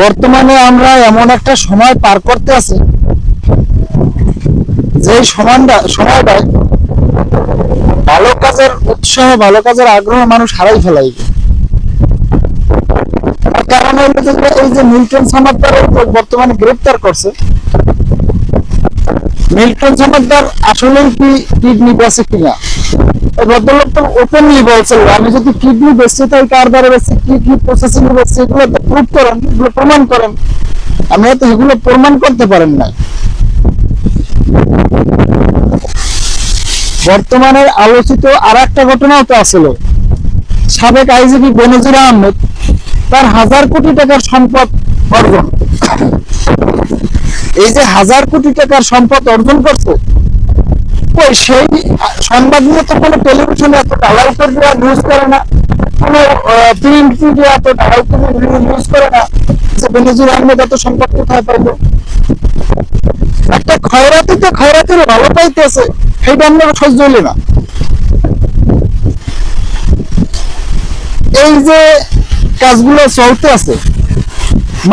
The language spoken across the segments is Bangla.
বর্তমানে আমরা এমন একটা সময় পার করতে আছি যে সময়টা সময়টায় ভালো কাজের উৎসাহ, ভালো কাজের আগ্রহ মানুষ হারাই ফেলাই। কারণ হলো এই যে মিল্টন সামাদ্দার বর্তমানে গ্রেপ্তার করছে, মিল্টন সামাদ্দার আসলে কি কিডনি বেঁচে কিনা? ভদ্রলোক তো ওপেনলি বলছিল আমি যদি কিডনি কার দ্বারা বেচছি কি কি প্রসেসিং এগুলো তো করেন, এগুলো প্রমাণ করেন। তো এগুলো প্রমাণ করতে পারেন না বর্তমানের আলোচিত আর একটা ঘটনাও তো আসলে সাবেক আইজিপি বেনজির আহমেদ তার হাজার কোটি টাকার সম্পদ অর্জন এই যে হাজার কোটি টাকার সম্পদ অর্জন করছে ওই সেই সংবাদগুলো তো কোনো টেলিভিশনে এত ঢালাই করে নিউজ করে না। কোনো প্রিন্ট এত ঢালাই করে নিউজ করে না। যে আহমেদ এত সম্পদ কোথায় একটা খয়রাতিতে খয়রাতির ভালো পাইতেছে সেইটা আমরা সহ্য হইলে না। এই যে কাজগুলো চলতে আছে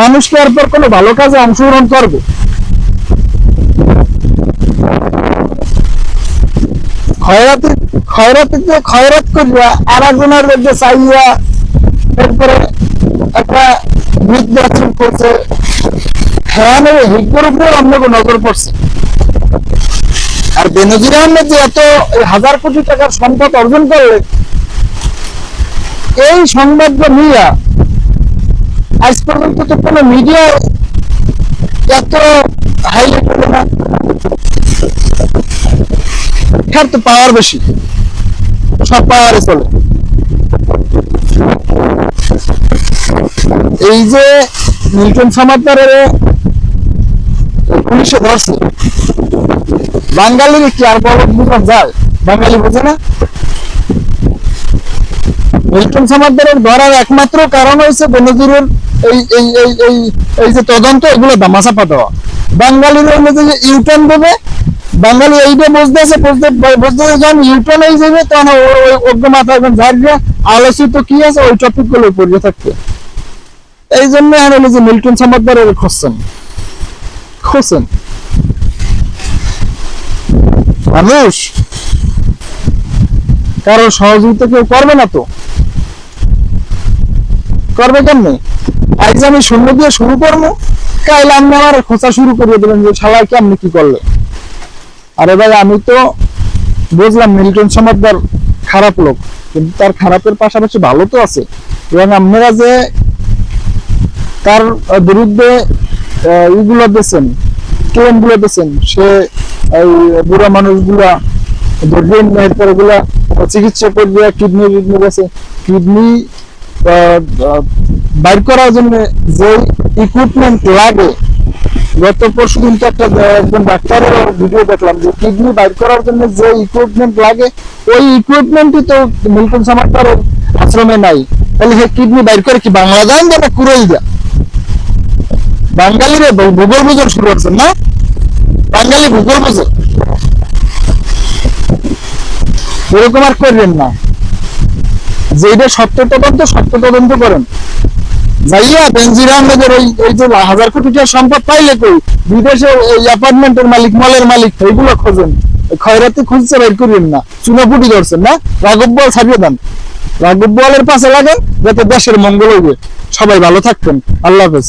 মানুষকে এরপর কোনো ভালো কাজে অংশগ্রহণ করবে? খয়রাতি খয়রাতিতে খয়রাত করিয়া আর মধ্যে চাইয়া এরপরে একটা করছে হ্যাঁ উপর আপনাকে নজর পড়ছে। আর বেনজির আহমেদ যে এত হাজার কোটি টাকার সম্পদ অর্জন করলে এই সংবাদটা নিয়ে আজ পর্যন্ত তো কোনো মিডিয়া এত হাইলাইট হলো না। হ্যাঁ তো পাওয়ার বেশি। সব পাওয়ারে চলে। এই যে মিল্টন সামাদ্দারের পুলিশে ধরছে বাঙালির কি আর বোঝা যায়? বাঙালি বোঝে না? মিল্টন সামাদ্দারের ধরার একমাত্র কারণ হয়েছে বেনজিরের এই এই এই এই যে তদন্ত, এগুলো দামাচাপা দেওয়া। বাঙালির হলো যে ইউটার্ন দেবে বাঙালি এইটা বুঝতে আছে বুঝতে বুঝতে যখন ইউটার্ন হয়ে যাবে তখন ওই অজ্ঞ মাথা এখন ঝাড়বে আলোচিত কি আছে, ওই টপিকগুলো পড়ে থাকবে। এই জন্য হলো যে মিল্টন সামাদ্দারের খুঁজছেন খুঁজছেন মানুষ, কারও সহযোগিতা কেউ করবে না তো। করবে কেমনে? আজ আমি শূন্য দিয়ে শুরু করব কাল আমি আমার খোঁচা শুরু করে দিলেন যে শালায় কেমনি কি করলে। আরে ভাই, আমি তো বুঝলাম মিল্টন সমাদ্দার খারাপ লোক, কিন্তু তার খারাপের পাশাপাশি ভালো তো আছে। এবং আপনারা যে তার বিরুদ্ধে ইগুলো দিয়েছেন ক্লেমগুলো দিয়েছেন সে এই বুড়া মানুষগুলা ধরবেন এরপর এগুলা চিকিৎসা করবে, কিডনি কিডনি গেছে কিডনি বাইর করার জন্য যে ইকুইপমেন্ট লাগে গত পরশু দিন তো একটা একজন ডাক্তারের ভিডিও দেখলাম যে কিডনি বাইর করার জন্য যে ইকুইপমেন্ট লাগে, ওই ইকুইপমেন্টই তো মিল্টন সামার আশ্রমে নাই। তাহলে সে কিডনি বাইর করে কি বাংলা দেন না কুড়াই দেয় বাঙালিরে ভূগোল বুঝন শুরু করছেন না? বাঙালি ভূগোল বুঝে এরকম আর করবেন না। যে এটা সত্য তদন্ত সত্য তদন্ত করেন। যাইয়া বেনজির আহমেদের ওই ওই যে হাজার কোটি টাকার সম্পদ পাইলে কই? বিদেশে এই অ্যাপার্টমেন্টের মালিক, মলের মালিক, এইগুলো খোঁজেন। খয়রাতি খুঁজছে বের করেন না। চুনাপুটি ধরছেন, না? রাঘব বল ছাড়িয়ে দেন। রাঘব বলের পাশে লাগেন, যাতে দেশের মঙ্গল হইবে। সবাই ভালো থাকতেন আল্লাহ হাফেজ।